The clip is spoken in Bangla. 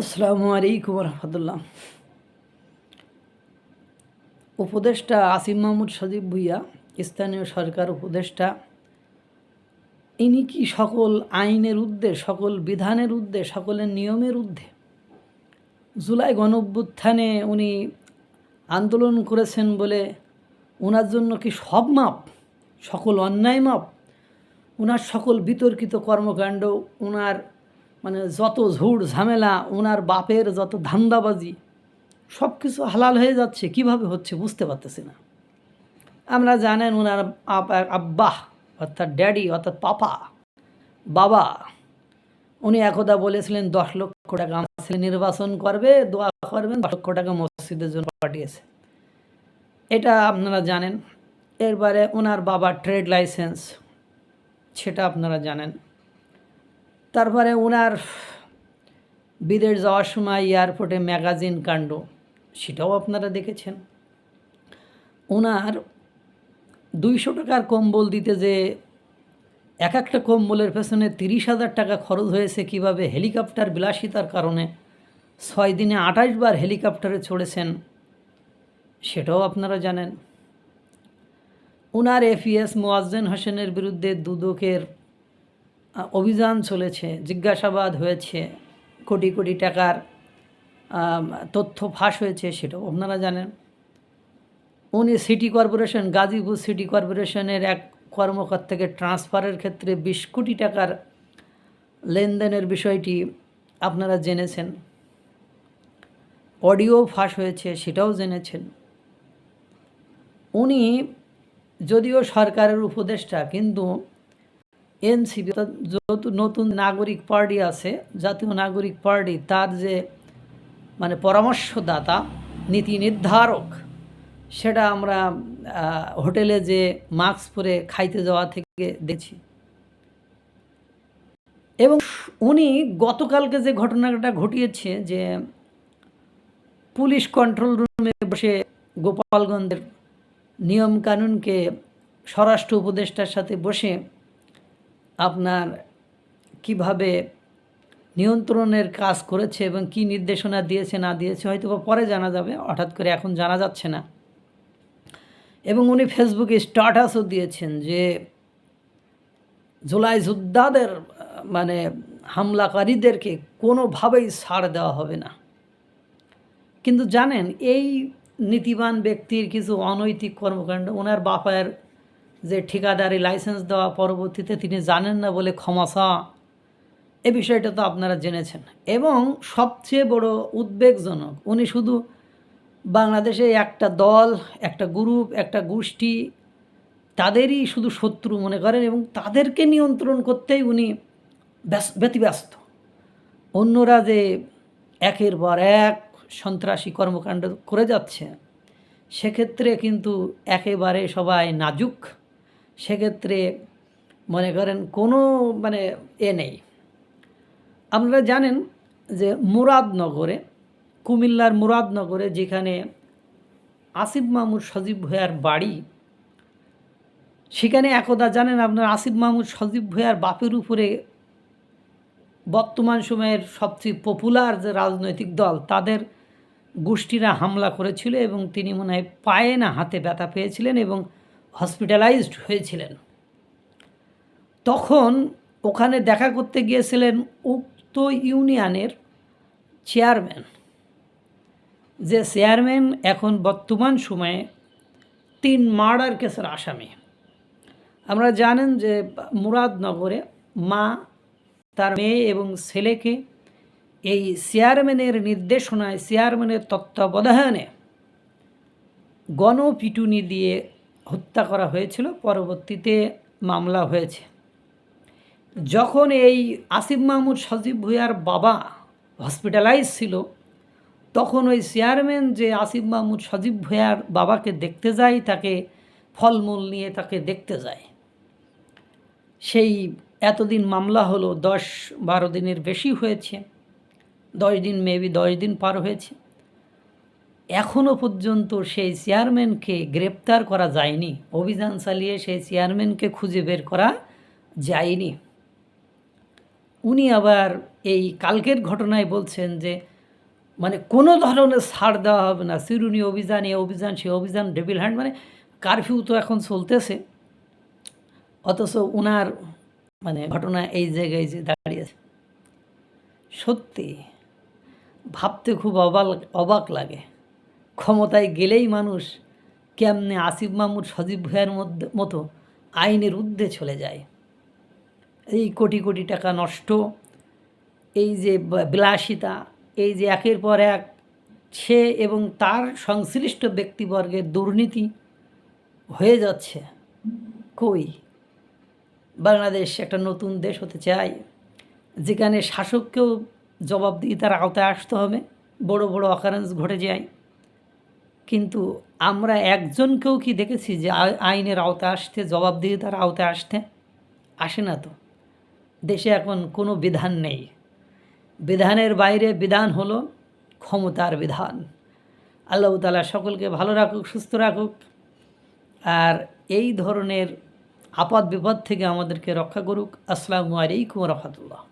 আসসালামু আলাইকুম রহমতুল্লাহ। উপদেষ্টা আসিম মাহমুদ সজীব ভুইয়া, স্থানীয় সরকার উপদেষ্টা, ইনি কি সকল আইনের ঊর্ধ্বে, সকল বিধানের ঊর্ধ্বে, সকলের নিয়মের ঊর্ধ্বে? জুলাই গণভ্যুত্থানে উনি আন্দোলন করেছেন বলে ওনার জন্য কি সব মাপ, সকল অন্যায় মাপ ওনার সকল বিতর্কিত কর্মকাণ্ড ওনার মানে যত ঝুড় ঝামেলা ওনার বাপের যত ধান্দাবাজি, সব কিছু হালাল হয়ে যাচ্ছে, কীভাবে হচ্ছে বুঝতে পারতেছি না। আমরা জানেন ওনার আব্বা অর্থাৎ ড্যাডি, অর্থাৎ পাপা, বাবা, উনি একদা বলেছিলেন, দশ লক্ষ টাকা আমার নির্বাচন করবে, দোয়া করবেন, দশ লক্ষ টাকা মসজিদের জন্য পাঠিয়েছে। এটা আপনারা জানেন। এরপরে ওনার বাবার ট্রেড লাইসেন্স, সেটা আপনারা জানেন। তারপরে ওনার বিদেশ যাওয়ার সময় এয়ারপোর্টে ম্যাগাজিন কাণ্ড, সেটাও আপনারা দেখেছেন। ওনার দুইশো টাকার কম্বল দিতে যে এক একটা কম্বলের পেছনে তিরিশ হাজার টাকা খরচ হয়েছে কীভাবে হেলিকপ্টার বিলাসিতার কারণে ছয় দিনে আঠাশ বার হেলিকপ্টারে চড়েছেন, সেটাও আপনারা জানেন। ওনার এফিএস মোয়াজ্জেন হোসেনের বিরুদ্ধে দুদকের অভিযান চলেছে, জিজ্ঞাসাবাদ হয়েছে, কোটি কোটি টাকার তথ্য ফাঁস হয়েছে সেটাও আপনারা জানেন। উনি সিটি কর্পোরেশন, গাজীপুর সিটি কর্পোরেশনের এক কর্মকর্তাকে ট্রান্সফারের ক্ষেত্রে বিশ কোটি টাকার লেনদেনের বিষয়টি আপনারা জেনেছেন। অডিও ফাঁস হয়েছে সেটাও জেনেছেন। উনি যদিও সরকারের উপদেষ্টা, কিন্তু এনসিপি যত নতুন নাগরিক পার্টি আছে, জাতীয় নাগরিক পার্টি, তার যে মানে পরামর্শদাতা, নীতি নির্ধারক, সেটা আমরা হোটেলে যে মাস্ক পরে খাইতে যাওয়া থেকে দেখছি। এবং উনি গতকালকে যে ঘটনাটা ঘটিয়েছে যে, পুলিশ কন্ট্রোল রুমে বসে গোপালগঞ্জের নিয়মকানুনকে স্বরাষ্ট্র উপদেষ্টার সাথে বসে আপনার কীভাবে নিয়ন্ত্রণের কাজ করেছে এবং কি নির্দেশনা দিয়েছে, না দিয়েছে হয়তো বা পরে জানা যাবে। হঠাৎ করে এখন জানা যাচ্ছে না। এবং উনি ফেসবুকে স্ট্যাটাসও দিয়েছেন যে জুলাই যোদ্ধাদের মানে হামলাকারীদেরকে কোনোভাবেই ছাড় দেওয়া হবে না। কিন্তু জানেন, এই নীতিবান ব্যক্তির কিছু অনৈতিক কর্মকাণ্ড, ওনার বাপায়ের যে ঠিকাদারি লাইসেন্স দেওয়া পরবর্তীতে তিনি জানেন না বলে ক্ষমা চাওয়া এ বিষয়টা তো আপনারা জেনেছেন। এবং সবচেয়ে বড় উদ্বেগজনক, উনি শুধু বাংলাদেশে একটা দল, একটা গ্রুপ একটা গোষ্ঠী, তাদেরই শুধু শত্রু মনে করেন এবং তাদেরকে নিয়ন্ত্রণ করতেই উনি ব্যস- ব্যতিব্যস্ত। অন্যরা যে একের পর এক সন্ত্রাসী কর্মকাণ্ড করে যাচ্ছে, সেক্ষেত্রে কিন্তু একেবারে সবাই নাজুক। সেক্ষেত্রে মনে করেন কোনো মানে এ নেই। আপনারা জানেন যে মুরাদনগরে, কুমিল্লার মুরাদনগরে যেখানে আসিফ মাহমুদ সজীব ভূয়ার বাড়ি, সেখানে একদা জানেন আপনার আসিফ মাহমুদ সজীব ভূয়ার বাপের উপরে বর্তমান সময়ের সবচেয়ে পপুলার যে রাজনৈতিক দল, তাদের গোষ্ঠীরা হামলা করেছিল এবং তিনি মনে হয় পায়ে না হাতে ব্যথা পেয়েছিলেন এবং হসপিটালাইজড হয়েছিলেন। তখন ওখানে দেখা করতে গিয়েছিলেন উক্ত ইউনিয়নের চেয়ারম্যান, যে চেয়ারম্যান এখন বর্তমান সময়ে তিন মার্ডার কেসের আসামি। আমরা জানেন যে মুরাদনগরে মা, তার মেয়ে এবং ছেলেকে এই চেয়ারম্যানের নির্দেশনায়, চেয়ারম্যানের তত্ত্বাবধানে গণপিটুনি দিয়ে হত্যা করা হয়েছিল, পরবর্তীতে মামলা হয়েছে। যখন এই আসিফ মাহমুদ সজীব ভুঁইয়ার বাবা হসপিটালাইজ ছিল, তখন ওই চেয়ারম্যান যে আসিফ মাহমুদ সজীব ভুঁইয়ার বাবাকে দেখতে যায়, তাকে ফলমূল নিয়ে তাকে দেখতে যায়। সেই এতদিন মামলা হলো, দশ বারো দিনের বেশি হয়েছে, দশ দিন, মেবি দশ দিন পার হয়েছে। এখনও পর্যন্ত সেই চেয়ারম্যানকে গ্রেপ্তার করা যায়নি। অভিযান চালিয়ে সেই চেয়ারম্যানকে খুঁজে বের করা যায়নি। উনি আবার এই কালকের ঘটনায় বলছেন যে মানে কোনো ধরনের ছাড় দেওয়া হবে না। সিরুনি অভিযান, এই অভিযান সে অভিযান ডেভিল হ্যান্ড মানে কারফিউ তো এখন চলতেছে। অথচ ওনার মানে ঘটনা এই জায়গায় যে দাঁড়িয়েছে সত্যি, ভাবতে খুব অবাক অবাক লাগে। ক্ষমতায় গেলেই মানুষ কেমনে আসিফ মাহমুদ সজীব ভুঁইয়ার মধ্যে, মতো আইনের ঊর্ধ্বে চলে যায়। এই কোটি কোটি টাকা নষ্ট, এই যে বিলাসিতা, এই যে একের পর এক সে এবং তার সংশ্লিষ্ট ব্যক্তিবর্গের দুর্নীতি হয়ে যাচ্ছে। কই? বাংলাদেশ একটা নতুন দেশ হতে চায়, যেখানে শাসককেও জবাবদিহিতার আওতায় আসতে হবে, বড় বড় অকারেন্স ঘটে যায়। কিন্তু আমরা একজনকেও কি দেখেছি যে আই- আইনের আওতায় আসতে, জবাবদিহিতার আওতায় আসতে? আসে না তো। দেশে এখন কোনো বিধান নেই। বিধানের বাইরে বিধান হলো ক্ষমতার বিধান। আল্লাহ তালা সকলকে ভালো রাখুক, সুস্থ রাখুক। আর এই ধরনের আপদ বিপদ থেকে আমাদেরকে রক্ষা করুক। আসসালামু আলাইকুম রহমতুল্লাহ।